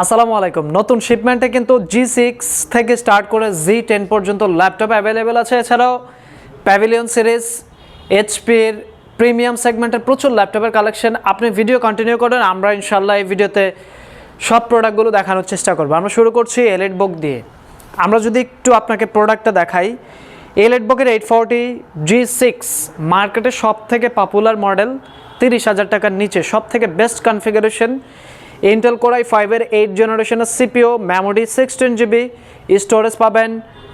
আসসালামু আলাইকুম। নতুন শিপমেন্টে কিন্তু জি সিক্স থেকে স্টার্ট করে জি টেন পর্যন্ত ল্যাপটপ অ্যাভেলেবেল আছে। এছাড়াও প্যাভিলিয়ন সিরিজ এইচপির প্রিমিয়াম সেগমেন্টের প্রচুর ল্যাপটপের কালেকশন আপনি ভিডিও কন্টিনিউ করেন, আমরা ইনশাল্লাহ এই ভিডিওতে সব প্রোডাক্টগুলো দেখানোর চেষ্টা করব। আমরা শুরু করছি এলএড বুক দিয়ে। আমরা যদি একটু আপনাকে প্রোডাক্টটা দেখাই এলএড বুকের এইট ফোরটি জি সিক্স মার্কেটে সব থেকে পপুলার মডেল তিরিশ হাজার টাকার নিচে সব থেকে best configuration Intel core i ফাইভের এইট জেনারেশনের CPU memory sixteen GB storage পাবেন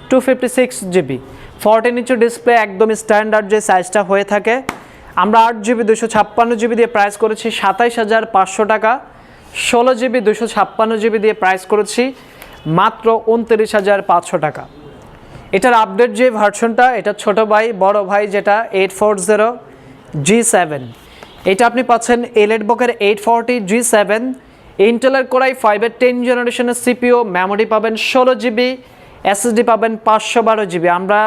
two fifty six GB fourteen inch display একদম স্ট্যান্ডার্ড যে সাইজটা হয়ে থাকে। আমরা আট জিবি দুশো ছাপ্পান্ন জিবি দিয়ে প্রাইস করেছি সাতাইশ হাজার পাঁচশো টাকা। ষোলো জিবি দুশো ছাপ্পান্ন জিবি দিয়ে প্রাইস করেছি মাত্র উনত্রিশ হাজার পাঁচশো টাকা। এটার আপডেট যে ভার্সনটা এটা ছোট ভাই, বড় ভাই, যেটা eight four zero G seven এটা আপনি পাচ্ছেন এলেট বকের এইট ফোরটি জি সেভেন ইন্টেলের কোরাই ফাইভের টেন জেনারেশনের সিপিও মেমোরি পাবেন ষোলো জিবি এসএসডি পাবেন পাঁচশো বারো জিবি আমরা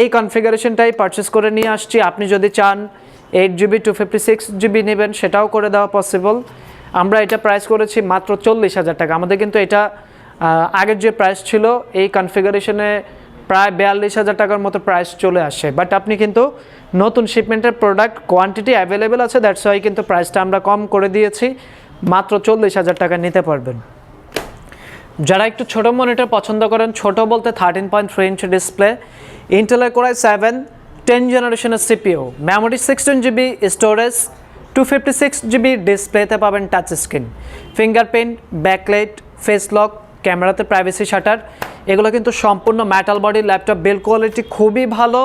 এই কনফিগারেশনটাই পারচেস করে নিয়ে আসছি। আপনি যদি চান eight GB two fifty six GB নেবেন, সেটাও করে দেওয়া পসিবল আমরা এটা প্রাইস করেছি মাত্র চল্লিশ হাজার টাকা। আমাদের কিন্তু এটা আগের যে প্রাইস ছিল, এই কনফিগারেশনে প্রায় বিয়াল্লিশ হাজার টাকার মতো প্রাইস চলে আসে। বাট আপনি কিন্তু নতুন শিপমেন্টের প্রোডাক্ট কোয়ান্টিটি অ্যাভেলেবেল আছে। দ্যাটস ওয়াই কিন্তু প্রাইসটা আমরা কম করে দিয়েছি। মাত্র চল্লিশ হাজার টাকা নিতে পারবেন। যারা একটু ছোট মনিটর পছন্দ করেন, ছোট বলতে thirteen point three inch display ইন্টেলের কোরাই সেভেন টেন জেনারেশনের CPU memory sixteen GB storage two fifty six GB ডিসপ্লেতে পাবেন touch screen fingerprint backlight face lock ক্যামেরাতে প্রাইভেসি শাটার এগুলো কিন্তু সম্পূর্ণ metal body laptop build quality খুবই ভালো।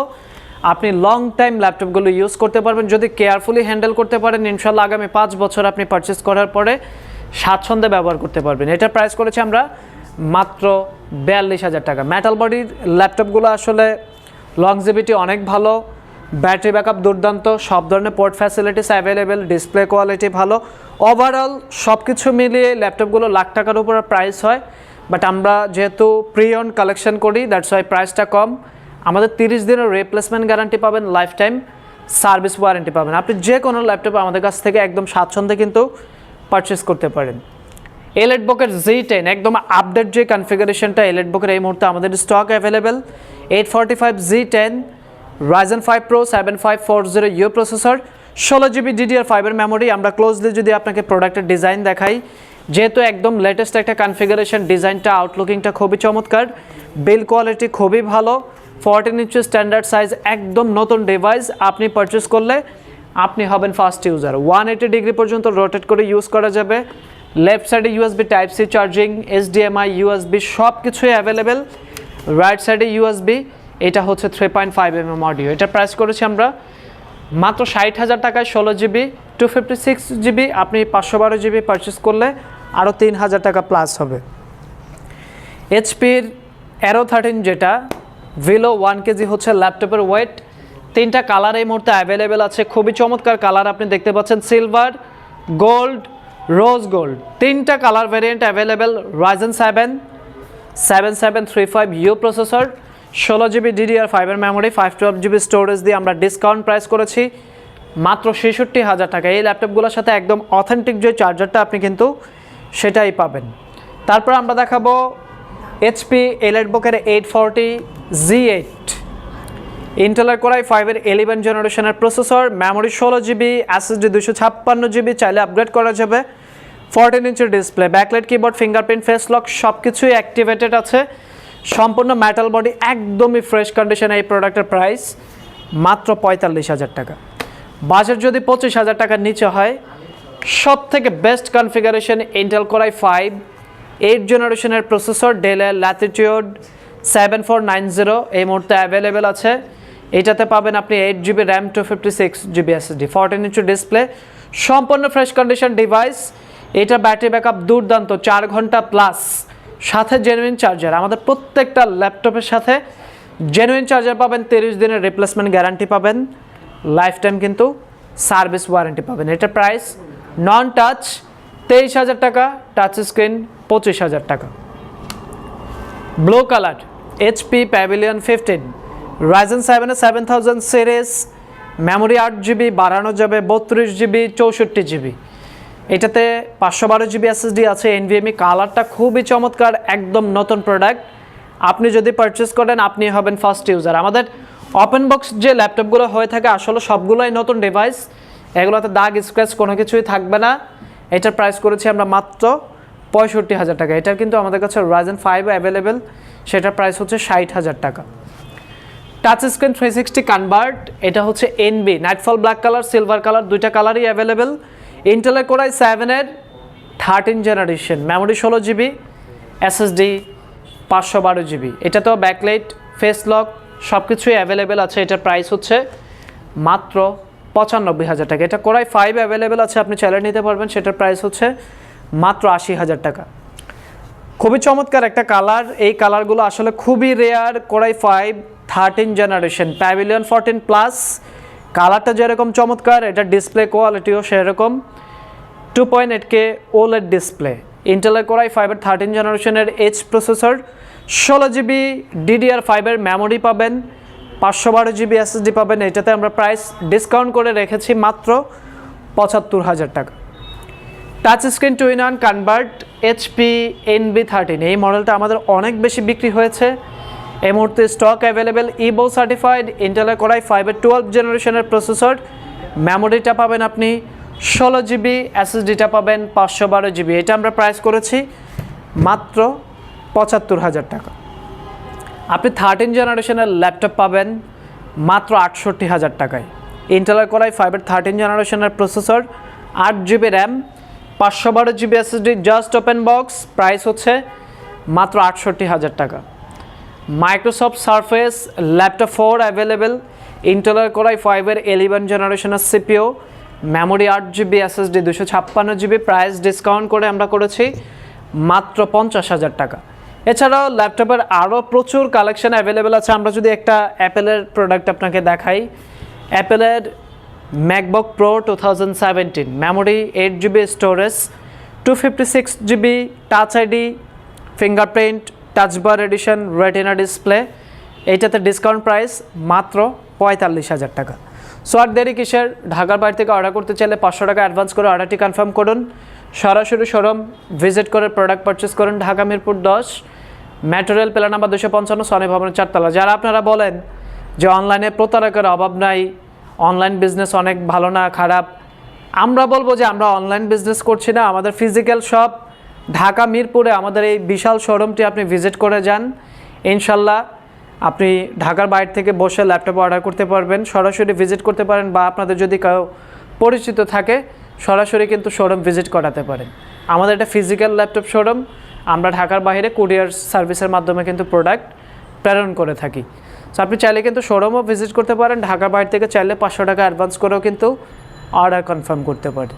আপনি লং টাইম ল্যাপটপগুলো ইউজ করতে পারবেন। যদি কেয়ারফুলি হ্যান্ডেল করতে পারেন ইনশাল্লাহ আগামী পাঁচ বছর আপনি পারচেস করার পরে স্বাচ্ছন্দ্যে ব্যবহার করতে পারবেন। এটা প্রাইস করেছি আমরা মাত্র বিয়াল্লিশ হাজার টাকা। মেটাল বডির ল্যাপটপগুলো আসলে লংজিভিটি অনেক ভালো ব্যাটারি ব্যাকআপ দুর্দান্ত, সব ধরনের port facilities available display quality ভালো। ওভারঅল সব কিছু মিলিয়ে ল্যাপটপগুলো লাখ টাকার উপর প্রাইস হয়। বাট আমরা যেহেতু প্রি অন কালেকশন করি দ্যাটস ওয়াই প্রাইসটা কম। আমাদের তিরিশ দিনের রিপ্লেসমেন্ট গ্যারান্টি পাবেন লাইফ টাইম সার্ভিস ওয়ারেন্টি পাবেন। আপনি যে কোনো ল্যাপটপ আমাদের কাছ থেকে একদম স্বাচ্ছন্দ্যে কিন্তু পারচেস করতে পারেন। এলেট বকের জি টেন একদম আপডেট যে কনফিগারেশনটা এলেট বকের এই মুহূর্তে আমাদের stock available eight forty five G ten Ryzen five pro seven five four zero U processor ষোলো জিবি ডিডিআর ফাইভের মেমোরি আমরা ক্লোজলি যদি আপনাকে প্রোডাক্টের ডিজাইন দেখাই, যেহেতু একদম লেটেস্ট একটা কনফিগারেশন ডিজাইনটা আউটলুকিংটা খুবই চমৎকার বিল কোয়ালিটি খুবই ভালো। ফোরটিন ইঞ্চি স্ট্যান্ডার্ড সাইজ একদম নতুন ডিভাইস আপনি পারচেস করলে আপনি হবেন first user one eighty degree পর্যন্ত রোটেট করে ইউজ করা যাবে। লেফট সাইডে USB type C charging HDMI USB সব কিছুই অ্যাভেলেবেল রাইট সাইডে ইউএসবি এটা হচ্ছে three point five M M audio এটা প্রাইস করেছি আমরা মাত্র ষাট হাজার টাকায় ষোলো GB two fifty six GB আপনি পাঁচশো বারো জিবি পারচেস করলে আরও তিন হাজার টাকা প্লাস হবে। এইচপির অ্যারো থার্টিন যেটা ভিলো ওয়ান কেজি হচ্ছে ল্যাপটপের ওয়েট তিনটা কালার এই মুহূর্তে অ্যাভেলেবেল আছে। খুবই চমৎকার কালার আপনি দেখতে পাচ্ছেন। সিলভার গোল্ড রোজ গোল্ড তিনটা colour variant available Ryzen seven seven seven three five U processor ষোলো জিবি ডিডিআর ফাইভের memory five twelve GB storage দিয়ে আমরা ডিসকাউন্ট প্রাইস করেছি। মাত্র ছেষট্টি হাজার টাকা। এই ল্যাপটপগুলোর সাথে একদম অথেন্টিক যে চার্জারটা আপনি কিন্তু সেটাই পাবেন। তারপর আমরা দেখাবো এইচপি এলএড বুকের এইট ফোরটি জি এইট ইন্টেলের কোরাই ফাইভের ইলেভেন জেনারেশনের প্রসেসর মেমোরি ষোলো জিবি এসএসডি দুশো ছাপ্পান্ন জিবি চাইলে আপগ্রেড করা যাবে। Fourteen ইঞ্চের display backlight keyboard fingerprint face lock সব কিছুই অ্যাক্টিভেটেড আছে। সম্পূর্ণ মেটাল বডি একদমই ফ্রেশ কন্ডিশনে এই প্রোডাক্টের প্রাইস মাত্র পঁয়তাল্লিশ হাজার টাকা। বাজেট যদি পঁচিশ হাজার টাকার নিচে হয় সব থেকে best configuration Intel core i five eight জেনারেশনের প্রসেসর ডেলের Latitude seven four nine zero এই মুহূর্তে অ্যাভেলেবেল আছে। এটাতে পাবেন আপনি eight GB RAM two fifty six GB SSD fourteen inch display সম্পূর্ণ ফ্রেশ কন্ডিশন ডিভাইস এটা ব্যাটারি ব্যাকআপ দুর্দান্ত, চার ঘণ্টা প্লাস সাথে জেনুইন চার্জার আমাদের প্রত্যেকটা ল্যাপটপের সাথে জেনুইন চার্জার পাবেন, তিরিশ দিনের রিপ্লেসমেন্ট গ্যারান্টি পাবেন। লাইফ টাইম কিন্তু সার্ভিস ওয়ারেন্টি পাবেন। এটা প্রাইস নন টাচ তেইশ হাজার টাকা টাচ স্ক্রিন পঁচিশ হাজার টাকা। Blue colour HP Pavilion fifteen Ryzen সেভেনের সেভেন থাউজেন্ড সিরিজ মেমোরি আট জিবি বাড়ানো যাবে বত্রিশ জিবি চৌষট্টি জিবি এটাতে পাঁচশো বারো জিবি এসএসডি আছে এনভিএমই কালারটা খুবই চমৎকার, একদম নতুন প্রোডাক্ট আপনি যদি পারচেস করেন, আপনি হবেন ফার্স্ট ইউজার আমাদের ওপেন বক্স যে ল্যাপটপগুলো হয়ে থাকে, আসলে সবগুলোই নতুন ডিভাইস এগুলোতে দাগ স্ক্র্যাচ কোনো কিছুই থাকবে না। এটার প্রাইস করেছি আমরা মাত্র পঁয়ষট্টি হাজার টাকা। এটার কিন্তু আমাদের কাছে রাইজেন ফাইভ অ্যাভেলেবেল সেটার প্রাইস হচ্ছে ষাট হাজার টাকা। Touch screen three sixty convert এটা হচ্ছে NB nightfall black colour silver colour দুইটা কালারই অ্যাভেলেবেল ইন্টেলের কোরাই সেভেনের থার্টিন জেনারেশন মেমোরি ষোলো জিবি এসএসডি পাঁচশো বারো জিবি এটা তো ব্যাকলাইট ফেস লক সব কিছুই অ্যাভেলেবেল আছে। এটার প্রাইস হচ্ছে মাত্র পঁচানব্বই হাজার টাকা। এটা কোরাই ফাইভ অ্যাভেলেবেল আছে, আপনি চাইলে নিতে পারবেন। সেটার প্রাইস হচ্ছে মাত্র আশি হাজার টাকা। খুবই চমৎকার একটা কালার এই কালারগুলো আসলে খুবই rare core i five thirteen generation pavilion fourteen plus কালারটা যেরকম চমৎকার, এটা ডিসপ্লে কোয়ালিটিও সেরকম। Two point eight K OLED display ইন্টেলের কোরাই ফাইভের থার্টিন জেনারেশনের এইচ প্রসেসর ষোলো জিবি ডিডিআর ফাইভের মেমোরি পাবেন। পাঁচশো বারো জিবি এসএসডি পাবেন। এটাতে আমরা প্রাইস ডিসকাউন্ট করে রেখেছি মাত্র পঁচাত্তর হাজার টাকা। Touch screen two in one convert HP NB thirteen এই মডেলটা আমাদের অনেক বেশি বিক্রি হয়েছে। এই মুহূর্তে স্টক অ্যাভেলেবেল ইবো সার্টিফাইড ইন্টেলের করাই ফাইভের টুয়েলভ জেনারেশনের প্রসেসর মেমোরিটা পাবেন আপনি ষোলো জিবি এসএসডিটা পাবেন পাঁচশো বারো জিবি এটা আমরা প্রাইস করেছি মাত্র পঁচাত্তর হাজার টাকা। আপনি থার্টিন জেনারেশনের ল্যাপটপ পাবেন মাত্র আটষট্টি হাজার টাকায়। ইন্টেলের করাই ফাইভের থার্টিন জেনারেশনের প্রসেসর আট জিবি র্যাম পাঁচশো বারো GB SSD just open box price হচ্ছে মাত্র আটষট্টি হাজার টাকা। Microsoft Surface laptop four available ইন্টেলের করাই ফাইভের এলিভেন জেনারেশনের সিপিও মেমোরি আট জিবি এসএসডি দুশো ছাপ্পান্ন জিবি প্রাইস ডিসকাউন্ট করে আমরা করেছি মাত্র পঞ্চাশ হাজার টাকা। এছাড়াও ল্যাপটপের আরও প্রচুর কালেকশন অ্যাভেলেবেল আছে। আমরা যদি একটা অ্যাপেলের প্রোডাক্ট আপনাকে দেখাই অ্যাপেলের MacBook Pro two thousand seventeen memory eight GB storage two fifty six GB touch ID fingerprint touch bar edition retina display এইটাতে ডিসকাউন্ট প্রাইস মাত্র পঁয়তাল্লিশ হাজার টাকা। সো আর দেরি কিসের? ঢাকার বাইরে থেকে অর্ডার করতে চাইলে পাঁচশো টাকা অ্যাডভান্স করে অর্ডারটি কনফার্ম করুন। সরাসরি শোরুম ভিজিট করে প্রোডাক্ট পারচেস করুন ঢাকা মিরপুর দশ ম্যাটেরিয়াল পেলা নাম্বার দুশো পঞ্চান্ন, সনি ভবনের চারতলা। যারা আপনারা বলেন যে অনলাইনে প্রতারকের অভাব নাই অনলাইন বিজনেস অনেক ভালো না, খারাপ। আমরা বলব যে আমরা অনলাইন বিজনেস করছি না, আমাদের ফিজিক্যাল শপ ঢাকা, মিরপুরে আমাদের এই বিশাল শোরুমটি আপনি ভিজিট করে যান। ইনশাল্লাহ আপনি ঢাকার বাইরে থেকে বসে ল্যাপটপ অর্ডার করতে পারবেন, সরাসরি ভিজিট করতে পারেন বা আপনাদের যদি কেউ পরিচিত থাকে, সরাসরি কিন্তু শোরুম ভিজিট করাতে পারেন। আমাদের এটা ফিজিক্যাল ল্যাপটপ শোরুম আমরা ঢাকার বাইরে কুরিয়ার সার্ভিসের মাধ্যমে কিন্তু প্রোডাক্ট প্রেরণ করে থাকি। সো আপনি চাইলে কিন্তু শোরুমও ভিজিট করতে পারেন। ঢাকার বাইরে থেকে চাইলে পাঁচশো টাকা অ্যাডভান্স করেও কিন্তু অর্ডার কনফার্ম করতে পারেন।